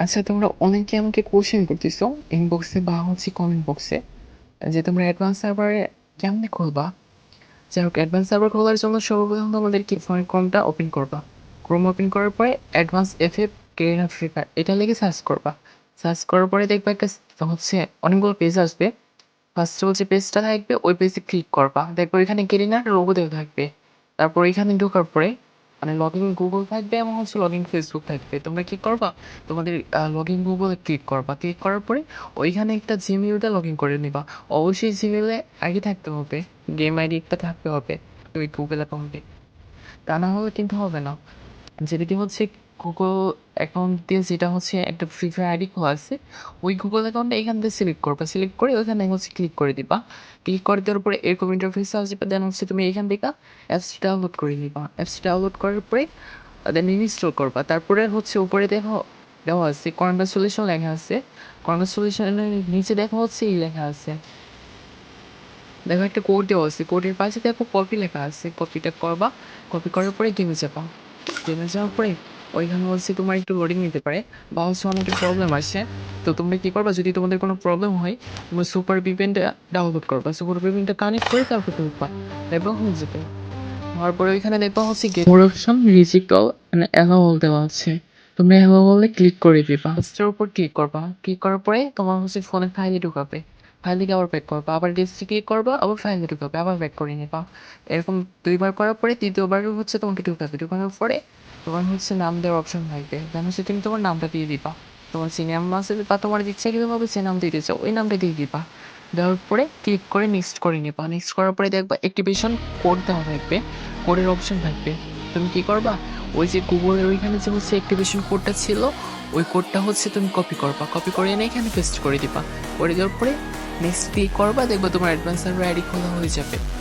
আচ্ছা তোমরা অনেকে আমাকে কোশ্চেন করতেছো ইনবক্সে বা হচ্ছে কমেন্ট বক্সে যে তোমরা অ্যাডভান্স সার্ভারে কেমনে খুলবা? যাই হোক অ্যাডভান্স সার্ভার খোলার জন্য সর্বপ্রথম তোমাদের কি ফোনের ক্রোমটা ওপেন করবা। ক্রোম ওপেন করার পরে অ্যাডভান্স এফ এফ কেরিনা ফ্রি ফায়ার এটা লেগে সার্চ করবা। সার্চ করার পরে দেখবা একটা হচ্ছে অনেকগুলো পেজ আসবে। ফার্স্টে হচ্ছে পেজটা থাকবে, ওই পেজে ক্লিক করবা। দেখবে ওইখানে কেরিনার লোগো দেওয়া থাকবে। তারপর এখানে ঢোকার পরে মানে লগ ইন গুগল থাকবে এবং হচ্ছে লগ ইন ফেসবুক থাকবে। তোমরা কি করবা, তোমাদের লগ ইন গুগলে ক্লিক করবা। ক্লিক করার পরে ওইখানে একটা জিমেলটা লগ ইন করে নিবা। অবশ্যই জিমেলে আগে থাকতে হবে গেম আইডি একটা থাকতে হবে ওই গুগল অ্যাকাউন্টে তা না হলে কিন্তু হবে না। যেটি হচ্ছে গুগল অ্যাকাউন্ট দিয়ে যেটা হচ্ছে একটা ফ্রি ফায়ার আইডি খোলা আছে, ওই গুগল অ্যাকাউন্টে এখান থেকে সিলেক্ট করবা। সিলেক্ট করে ওইখানে হচ্ছে ক্লিক করে দিবা। ক্লিক করে দেওয়ার পরে এরকম ইন্টারফেস আসবে দেন হচ্ছে তুমি এখান থেকে অ্যাপসটি ডাউনলোড করে নিবা। অ্যাপসটি ডাউনলোড করার পরে দেন ইনস্টল করবা। তারপরে হচ্ছে উপরে দেখো, দেওয়া আছে কনগ্রাচুলেশন লেখা আছে। কনগ্রাচুলেশনের নিচে দেখা হচ্ছে এই লেখা আছে। দেখো একটা কোড দেওয়া আছে। কোডের পাশে দেখো কপি লেখা আছে। কপিটা করবা। কপি করার পরে গেমে যাবা। গেমে যাওয়ার পরে ওইখানে হচ্ছে তোমার একটু লোডিং নিতে পারে। বা হচ্ছে অনেকটা প্রবলেম আসে তো তোমরা কী করবা? যদি তোমাদের কোনো প্রবলেম হয় তুমি সুপার ভিপিএনটা ডাউনলোড করবা। সুপার ভিপিএনটা কানেক্ট করে তারপর ঢুকবা দেখবা হয়ে যাবে। হওয়ার পরে ওইখানে দেখবা হচ্ছে গেট অপশন রিজেক্ট অল মানে অ্যালাউ অল দেওয়া আছে। তুমি অ্যালাউ অলে ক্লিক করে দিবা। ফার্স্টের উপর ক্লিক করবা। ক্লিক করার পরে তোমার হচ্ছে ফোনে ফাইলে ঢুকাবে। ফাইল থেকে আবার ব্যাক করবা। আবার ডিসি ক্লিক করবা আবার ফাইলে ঢুকাবে। আবার ব্যাক করে নিবা। এরকম দুইবার করার পরে তৃতীয়বার হচ্ছে তোমাকে ঢুকাবে। ঢুকানোর পরে তোমার হচ্ছে নাম দেওয়ার অপশন থাকবে। দেন হচ্ছে তুমি তোমার নামটা দিয়ে দিবা। তোমার সিনিয়র আছে বা তোমার ইচ্ছা কীভাবে সে নাম দিয়ে দিচ্ছ ওই নামটা দিয়ে দিবা। দেওয়ার পরে ক্লিক করে নেক্সট করে নিবা। নেক্সট করার পরে দেখবা অ্যাক্টিভেশন কোড দেওয়া থাকবে কোডের অপশন থাকবে। তুমি কি করবা? ওই যে গুগলের ওইখানে যে হচ্ছে অ্যাক্টিভেশন কোডটা ছিল, ওই কোডটা হচ্ছে তুমি কপি করবা। কপি করে এনে এখানে পেস্ট করে দিবা। করে দেওয়ার পরে নেক্সট ক্লিক করবা, দেখবা তোমার অ্যাডভান্স আইডি খোলা হয়ে যাবে।